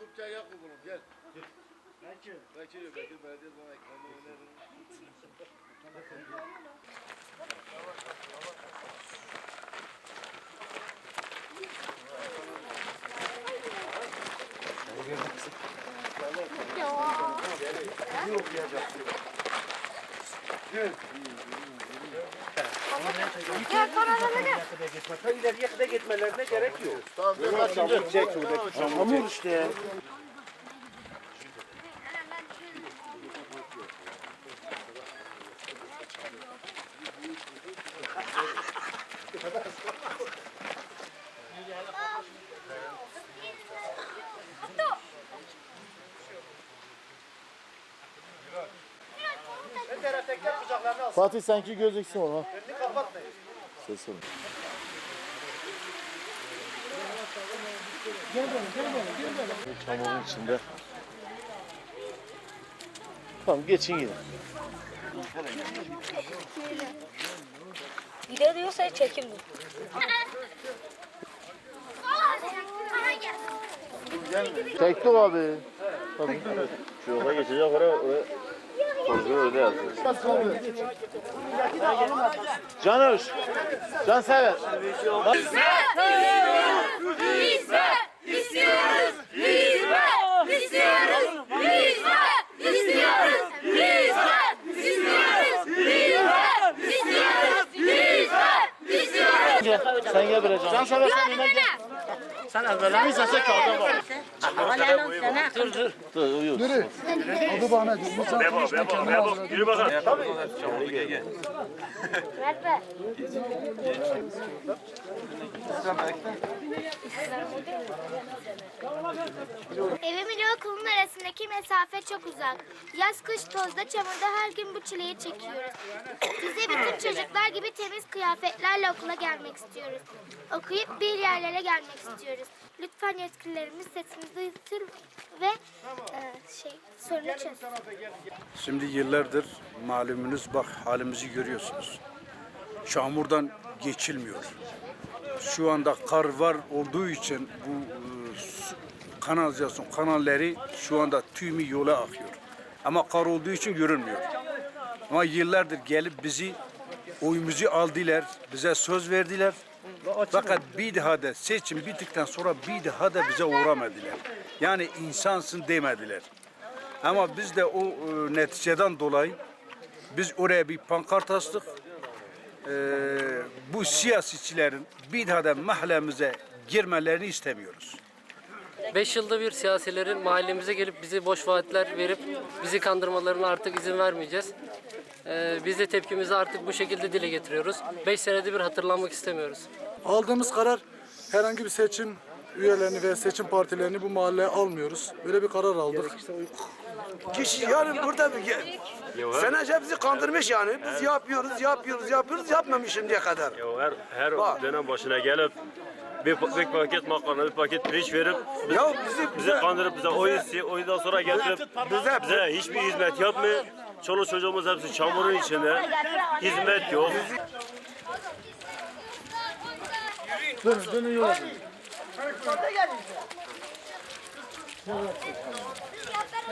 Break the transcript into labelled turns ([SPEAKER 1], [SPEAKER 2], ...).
[SPEAKER 1] Yakup Çay Yakup oğlum gel. Bekir. Bekir yok. Bekir belediye bana ekranı önerir.
[SPEAKER 2] Gel kanalına gel.
[SPEAKER 3] İleriye kadar gitmelerine gerek yok.
[SPEAKER 1] Tamam bak şimdi.
[SPEAKER 3] Çek şuradaki işte. Ön taraftakiler kucaklarını alsın.
[SPEAKER 1] Fatih sanki gözüksün ona.
[SPEAKER 3] Önünü kapatmayın.
[SPEAKER 1] Sesim. Çamurun içinde. Tamam geçin yine.
[SPEAKER 2] Gider diyorsa çekim bu.
[SPEAKER 1] Çektik abi. Tabii. Şu yola geçecek oraya. oraya. Kontrol öyle yazıyor. Canış. Can sever. Gel. Sen gel buraya Can. Can sever sen yine gel. Sen evvela bir sese kaldın bak. Dur dur. Dur.
[SPEAKER 4] Adı bana konuşma kendini hazır.
[SPEAKER 5] Yürü bakalım.
[SPEAKER 6] Evimin ile okulun arasındaki mesafe çok uzak. Yaz kış tozda çamurda her gün bu çileyi çekiyoruz. Biz de bütün çocuklar gibi temiz kıyafetlerle okula gelmek istiyoruz. Okuyup bir yerlere gelmek istiyoruz. Lütfen yetkililerimiz sesimizi duysun ve e, şey sorunu çözsün.
[SPEAKER 4] Şimdi yıllardır malumunuz bak halimizi görüyorsunuz. Çamurdan geçilmiyor. Şu anda kar var olduğu için bu e, kanalizasyon kanalları şu anda tümü yola akıyor. Ama kar olduğu için görünmüyor. Ama yıllardır gelip bizi oyumuzu aldılar, bize söz verdiler. Fakat bir daha da seçim bittikten sonra bir daha da bize uğramadılar. Yani insansın demediler. Ama biz de o e, neticeden dolayı biz oraya bir pankart astık. Ee, bu siyasetçilerin bir daha da mahallemize girmelerini istemiyoruz.
[SPEAKER 7] Beş yılda bir siyasilerin mahallemize gelip bizi boş vaatler verip bizi kandırmalarına artık izin vermeyeceğiz. Ee, biz de tepkimizi artık bu şekilde dile getiriyoruz. Beş senede bir hatırlanmak istemiyoruz.
[SPEAKER 8] Aldığımız karar herhangi bir seçim üyelerini ve seçim partilerini bu mahalleye almıyoruz. Böyle bir karar aldık.
[SPEAKER 3] Kişi yani burada bir gel. Senece bizi kandırmış yani. Biz yapıyoruz, yapıyoruz, yapıyoruz, yapmamış şimdiye kadar.
[SPEAKER 5] Ya her, her
[SPEAKER 3] Bak.
[SPEAKER 5] dönem başına gelip bir, bir paket makarna, bir paket pirinç verip biz,
[SPEAKER 3] Ya bizi,
[SPEAKER 5] bizi kandırıp bize oy istiyor, oyundan sonra getirip
[SPEAKER 3] bize,
[SPEAKER 5] bize hiçbir hizmet yapmıyor. Çoluk çocuğumuz hepsi çamurun içinde. Hizmet yok.
[SPEAKER 1] Dönün dönün yola.